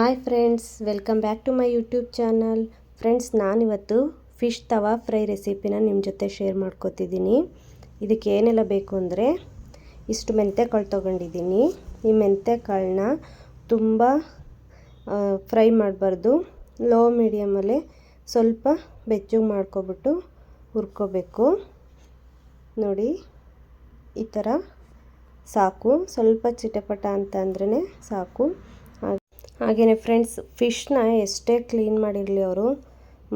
Hi friends, welcome back to my YouTube channel. Friends, ನಾನಿವತ್ತು fish tawa fry ರೆಸಿಪಿನ ನಿಮ್ಮ ಜೊತೆ ಶೇರ್ ಮಾಡ್ಕೋತಿದ್ದೀನಿ. ಇದಕ್ಕೆ ಏನೆಲ್ಲ ಬೇಕು ಅಂದರೆ ಇಷ್ಟು ಮೆಂತ್ಯ ಕಾಳು ತೊಗೊಂಡಿದ್ದೀನಿ. ಈ ಮೆಂತ್ಯ ಕಾಳನ್ನ ತುಂಬ ಫ್ರೈ ಮಾಡಬಾರ್ದು. ಲೋ ಮೀಡಿಯಮಲ್ಲಿ ಸ್ವಲ್ಪ ಬೆಚ್ಚಗೆ ಮಾಡ್ಕೊಬಿಟ್ಟು ಹುರ್ಕೋಬೇಕು. ನೋಡಿ, ಈ ಥರ ಸಾಕು. ಸ್ವಲ್ಪ ಚಿಟಪಟ ಅಂತ ಸಾಕು. ಹಾಗೆಯೇ ಫ್ರೆಂಡ್ಸ್ ಫಿಶ್ನ ಎಷ್ಟೇ ಕ್ಲೀನ್ ಮಾಡಿರಲಿ ಅವರು,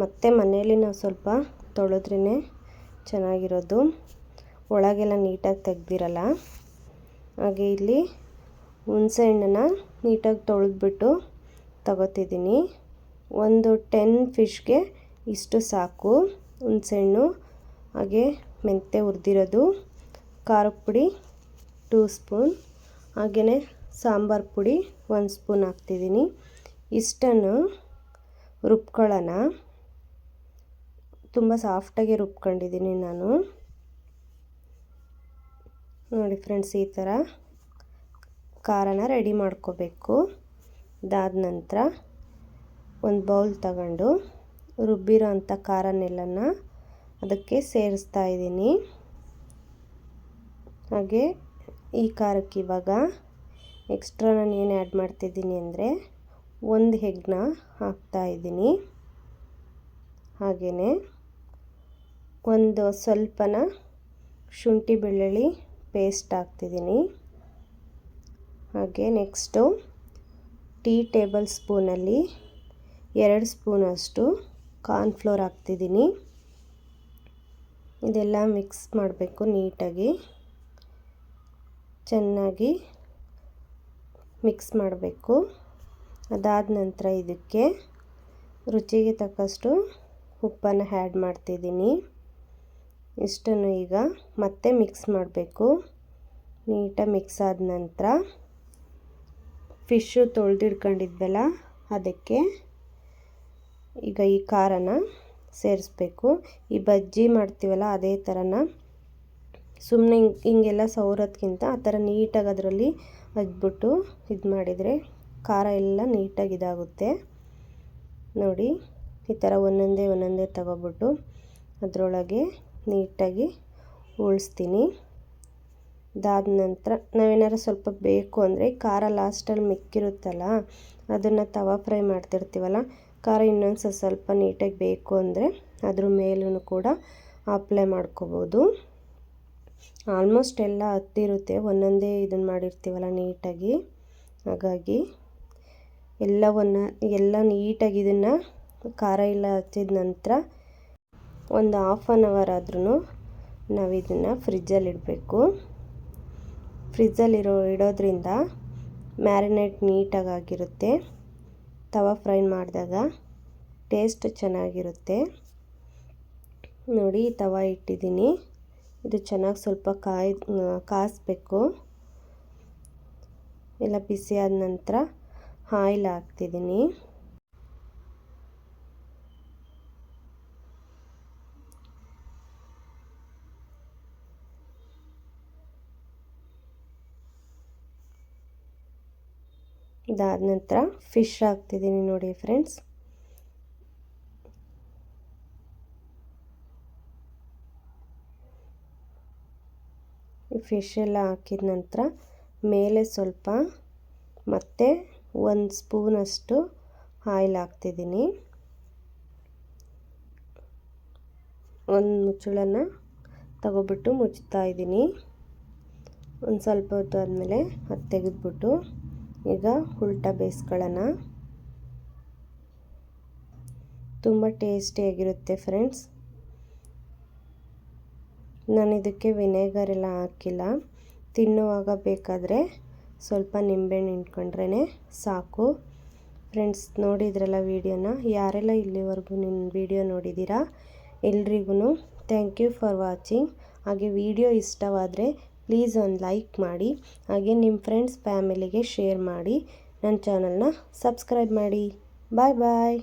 ಮತ್ತೆ ಮನೆಯಲ್ಲಿ ನಾವು ಸ್ವಲ್ಪ ತೊಳೆದ್ರೇ ಚೆನ್ನಾಗಿರೋದು. ಒಳಗೆಲ್ಲ ನೀಟಾಗಿ ತೆಗ್ದಿರಲ್ಲ. ಹಾಗೆ ಇಲ್ಲಿ ಹುಣಸೆ ಹಣ್ಣನ್ನು ನೀಟಾಗಿ ತೊಳೆದ್ಬಿಟ್ಟು ತಗೋತಿದ್ದೀನಿ. ಒಂದು ಟೆನ್ ಫಿಶ್ಗೆ ಇಷ್ಟು ಸಾಕು ಹುಣಸೆಹಣ್ಣು ಹಾಗೆ ಮೆಂತ್ಯ ಹುರಿದಿರೋದು ಖಾರ ಪುಡಿ ಟೂ ಸ್ಪೂನ್ ಹಾಗೆಯೇ ಸಾಂಬಾರು ಪುಡಿ ಒಂದು ಸ್ಪೂನ್ ಹಾಕ್ತಿದ್ದೀನಿ. ಇಷ್ಟನ್ನು ರುಬ್ಕೊಳ್ಳೋಣ. ತುಂಬ ಸಾಫ್ಟಾಗಿ ರುಬ್ಕೊಂಡಿದ್ದೀನಿ ನಾನು. ನೋಡಿ ಫ್ರೆಂಡ್ಸ್, ಈ ಥರ ಖಾರನ ರೆಡಿ ಮಾಡ್ಕೋಬೇಕು. ಇದಾದ ನಂತರ ಒಂದು ಬೌಲ್ ತಗೊಂಡು ರುಬ್ಬಿರೋ ಅಂಥ ಖಾರನೆಲ್ಲನ ಅದಕ್ಕೆ ಸೇರಿಸ್ತಾ ಇದ್ದೀನಿ. ಹಾಗೆ ಈ ಖಾರಕ್ಕೆ ಇವಾಗ ಎಕ್ಸ್ಟ್ರಾ ನಾನು ಏನು ಆ್ಯಡ್ ಮಾಡ್ತಿದ್ದೀನಿ ಅಂದರೆ ಒಂದು ಹೆಗ್ನ ಹಾಕ್ತಾಯಿದ್ದೀನಿ ಹಾಗೆಯೇ ಒಂದು ಸ್ವಲ್ಪನ ಶುಂಠಿ ಬೆಳ್ಳುಳ್ಳಿ ಪೇಸ್ಟ್ ಹಾಕ್ತಿದ್ದೀನಿ. ಹಾಗೆ ನೆಕ್ಸ್ಟು ಟೀ ಟೇಬಲ್ ಸ್ಪೂನಲ್ಲಿ ಎರಡು ಸ್ಪೂನಷ್ಟು ಕಾರ್ನ್ಫ್ಲೋರ್ ಹಾಕ್ತಿದ್ದೀನಿ. ಇದೆಲ್ಲ ಮಿಕ್ಸ್ ಮಾಡಬೇಕು ನೀಟಾಗಿ. ಚೆನ್ನಾಗಿ ಮಿಕ್ಸ್ ಮಾಡಬೇಕು. ಅದಾದ ನಂತರ ಇದಕ್ಕೆ ರುಚಿಗೆ ತಕ್ಕಷ್ಟು ಉಪ್ಪನ್ನು ಆ್ಯಡ್ ಮಾಡ್ತಿದ್ದೀನಿ. ಇಷ್ಟನ್ನು ಈಗ ಮತ್ತೆ ಮಿಕ್ಸ್ ಮಾಡಬೇಕು. ನೀಟಾಗಿ ಮಿಕ್ಸ್ ಆದ ನಂತರ ಫಿಶ್ಶು ತೊಳೆದಿಡ್ಕೊಂಡಿದ್ವಲ್ಲ ಅದಕ್ಕೆ ಈಗ ಈ ಖಾರನ ಸೇರಿಸ್ಬೇಕು. ಈ ಬಜ್ಜಿ ಮಾಡ್ತೀವಲ್ಲ, ಅದೇ ಥರನ ಸುಮ್ಮನೆ ಹಿಂಗೆ, ಹಿಂಗೆಲ್ಲ ಸವರೋದ್ಕಿಂತ ಆ ಥರ ನೀಟಾಗಿ ಅದರಲ್ಲಿ ಅದ್ಬಿಟ್ಟು ಇದು ಮಾಡಿದರೆ ಖಾರ ಎಲ್ಲ ನೀಟಾಗಿ ಇದಾಗುತ್ತೆ. ನೋಡಿ, ಈ ಥರ ಒಂದೊಂದೇ ಒಂದೊಂದೇ ತಗೊಬಿಟ್ಟು ಅದರೊಳಗೆ ನೀಟಾಗಿ ಉಳಿಸ್ತೀನಿ. ಇದಾದ ನಂತರ ನಾವೇನಾರು ಸ್ವಲ್ಪ ಬೇಕು ಅಂದರೆ ಖಾರ ಲಾಸ್ಟಲ್ಲಿ ಮಿಕ್ಕಿರುತ್ತಲ್ಲ, ಅದನ್ನು ತವಾ ಫ್ರೈ ಮಾಡ್ತಿರ್ತೀವಲ್ಲ, ಖಾರ ಇನ್ನೊಂದು ಸ್ವಲ್ಪ ನೀಟಾಗಿ ಬೇಕು ಅಂದರೆ ಅದ್ರ ಮೇಲೂ ಕೂಡ ಅಪ್ಲೈ ಮಾಡ್ಕೋಬೋದು. ಆಲ್ಮೋಸ್ಟ್ ಎಲ್ಲ ಹತ್ತಿರುತ್ತೆ ಒಂದೊಂದೇ ಇದನ್ನು ಮಾಡಿರ್ತೀವಲ್ಲ ನೀಟಾಗಿ. ಹಾಗಾಗಿ ಎಲ್ಲವನ್ನು ಎಲ್ಲ ನೀಟಾಗಿ ಇದನ್ನು ಖಾರ ಎಲ್ಲ ಹಚ್ಚಿದ ನಂತರ ಒಂದು ಹಾಫ್ ಆನ್ ಅವರ್ ಆದ್ರೂ ನಾವು ಇದನ್ನು ಫ್ರಿಜ್ಜಲ್ಲಿ ಇಡಬೇಕು. ಫ್ರಿಜ್ಜಲ್ಲಿರೋ ಇಡೋದ್ರಿಂದ ಮ್ಯಾರಿನೇಟ್ ನೀಟಾಗಿ ಆಗಿರುತ್ತೆ. ತವಾ ಫ್ರೈ ಮಾಡಿದಾಗ ಟೇಸ್ಟ್ ಚೆನ್ನಾಗಿರುತ್ತೆ. ನೋಡಿ ತವಾ ಇಟ್ಟಿದ್ದೀನಿ. ಇದು ಚೆನ್ನಾಗಿ ಸ್ವಲ್ಪ ಕಾಯಿ ಕಾಯಿಸ್ಬೇಕು ಎಲ್ಲ ಬಿಸಿ ಆದ ನಂತರ ಆಯಿಲ್ ಹಾಕ್ತಿದ್ದೀನಿ. ಇದಾದ ನಂತರ ಫಿಶ್ ಹಾಕ್ತಿದ್ದೀನಿ ನೋಡಿ ಫ್ರೆಂಡ್ಸ್. ಫಿಶ್ ಎಲ್ಲ ಹಾಕಿದ ನಂತರ ಮೇಲೆ ಸ್ವಲ್ಪ ಮತ್ತೆ ಒಂದು ಸ್ಪೂನಷ್ಟು ಆಯಿಲ್ ಹಾಕ್ತಿದ್ದೀನಿ. ಒಂದು ಮುಚ್ಚಳನ ತಗೊಬಿಟ್ಟು ಮುಚ್ತಾ ಇದ್ದೀನಿ. ಒಂದು ಸ್ವಲ್ಪ ಹೊತ್ತು ಆದಮೇಲೆ ಅದು ತೆಗೆದ್ಬಿಟ್ಟು ಈಗ ಉಲ್ಟಾ ಬೇಯಿಸ್ಕೊಳ್ಳೋಣ ತುಂಬ ಟೇಸ್ಟಿಯಾಗಿರುತ್ತೆ ಫ್ರೆಂಡ್ಸ್ ನಾನು ಇದಕ್ಕೆ ವಿನೆಗರ್ ಎಲ್ಲ ಹಾಕಿಲ್ಲ. ತಿನ್ನುವಾಗ ಬೇಕಾದರೆ ಸ್ವಲ್ಪ ನಿಂಬೆಹಣ್ಣು ಇಟ್ಕೊಂಡ್ರೇ ಸಾಕು. ಫ್ರೆಂಡ್ಸ್ ನೋಡಿದ್ರಲ್ಲ ವೀಡಿಯೋನ? ಯಾರೆಲ್ಲ ಇಲ್ಲಿವರೆಗೂ ನಿಮ್ಮ ವೀಡಿಯೋ ನೋಡಿದ್ದೀರಾ? ಎಲ್ರಿಗೂ ಥ್ಯಾಂಕ್ ಯು ಫಾರ್ ವಾಚಿಂಗ್ ಹಾಗೆ ವಿಡಿಯೋ ಇಷ್ಟವಾದರೆ ಪ್ಲೀಸ್ ಒಂದು ಲೈಕ್ ಮಾಡಿ. ಹಾಗೆ ನಿಮ್ಮ ಫ್ರೆಂಡ್ಸ್ ಫ್ಯಾಮಿಲಿಗೆ ಶೇರ್ ಮಾಡಿ. ನನ್ನ ಚಾನಲ್ನ ಸಬ್ಸ್ಕ್ರೈಬ್ ಮಾಡಿ. ಬಾಯ್ ಬಾಯ್